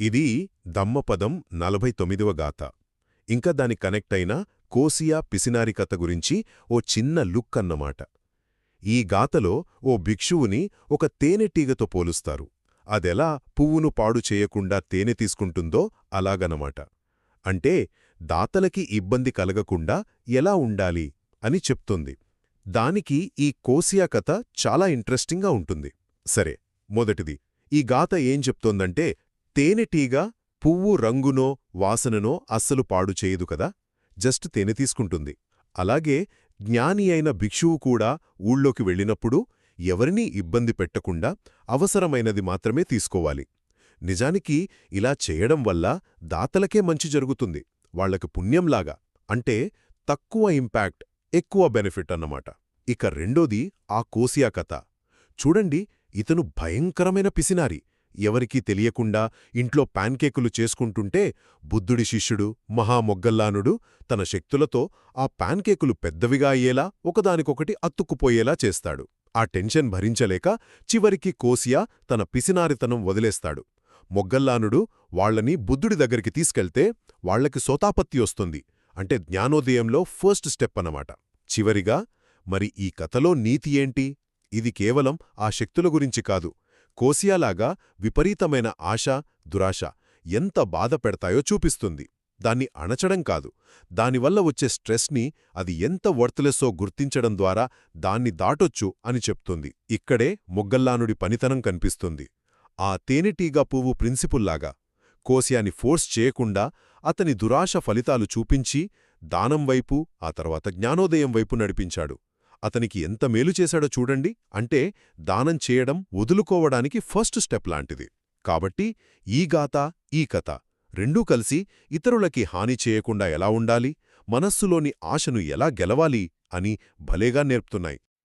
ఇది దమ్మపదం నలభై తొమ్మిదవ గాథ. ఇంకా దాని కనెక్ట్ అయిన కోసియా పిసినారి కథ గురించి ఓ చిన్న లుక్ అన్నమాట. ఈ గాథలో ఓ భిక్షువుని ఒక తేనెటీగతో పోలుస్తారు. అదెలా పువ్వును పాడు చేయకుండా తేనె తీసుకుంటుందో అలాగనమాట. అంటే దాతలకి ఇబ్బంది కలగకుండా ఎలా ఉండాలి అని చెప్తుంది. దానికి ఈ కోసియా కథ చాలా ఇంట్రెస్టింగ్గా ఉంటుంది. సరే మొదటిది. ఈ గాథ ఏం చెప్తోందంటే తేనెటీగ పువ్వు రంగునో వాసననో అస్సలు పాడు చేయదు కదా? జస్ట్ తేనె తీసుకుంటుంది. అలాగే జ్ఞాని అయిన భిక్షువు కూడా ఊళ్ళోకి వెళ్ళినప్పుడు ఎవరినీ ఇబ్బంది పెట్టకుండా అవసరమైనది మాత్రమే తీసుకోవాలి. నిజానికి ఇలా చేయడం వల్ల దాతలకే మంచి జరుగుతుంది. వాళ్ళకు పుణ్యంలాగా. అంటే తక్కువ ఇంపాక్ట్ ఎక్కువ బెనిఫిట్ అన్నమాట. ఇక రెండోది ఆ కోసియా కథ. చూడండి ఇతను భయంకరమైన పిసినారి. ఎవరికీ తెలియకుండా ఇంట్లో పాన్కేకులు చేసుకుంటుంటే బుద్ధుడి శిష్యుడు మహామొగ్గల్లానుడు తన శక్తులతో ఆ పాన్కేకులు పెద్దవిగా అయ్యేలా ఒకదానికొకటి అత్తుక్కుపోయేలా చేస్తాడు. ఆ టెన్షన్ భరించలేక చివరికి కోసియా తన పిసినారితనం వదిలేస్తాడు. మొగ్గల్లానుడు వాళ్ళని బుద్ధుడి దగ్గరికి తీసుకెళ్తే వాళ్ళకి సోతాపత్తి వస్తుంది. అంటే జ్ఞానోదయంలో ఫస్ట్ స్టెప్ అన్నమాట. చివరిగా మరి ఈ కథలో నీతి ఏంటి? ఇది కేవలం ఆ శక్తుల గురించి కాదు. కోసియాలాగా విపరీతమైన ఆశ దురాశ ఎంత బాధ పెడతాయో చూపిస్తుంది. దాన్ని అణచడం కాదు. దానివల్ల వచ్చే స్ట్రెస్ని అది ఎంత వర్త్లెస్సో గుర్తించడం ద్వారా దాన్ని దాటొచ్చు అని చెప్తుంది. ఇక్కడే మొగ్గల్లానుడి పనితనం కనిపిస్తుంది. ఆ తేనెటీగా పువ్వు ప్రిన్సిపుల్లాగా కోసియాని ఫోర్స్ చేయకుండా అతని దురాశ ఫలితాలు చూపించి దానం వైపు ఆ తర్వాత జ్ఞానోదయం వైపు నడిపించాడు. అతనికి ఎంత మేలు చేశాడో చూడండి. అంటే దానం చేయడం వదులుకోవడానికి ఫస్ట్ స్టెప్ లాంటిది. కాబట్టి ఈ గాథ ఈ కథ రెండూ కలిసి ఇతరులకి హాని చేయకుండా ఎలా ఉండాలి? మనస్సులోని ఆశను ఎలా గెలవాలి? అని భలేగా నేర్పుతున్నాయి.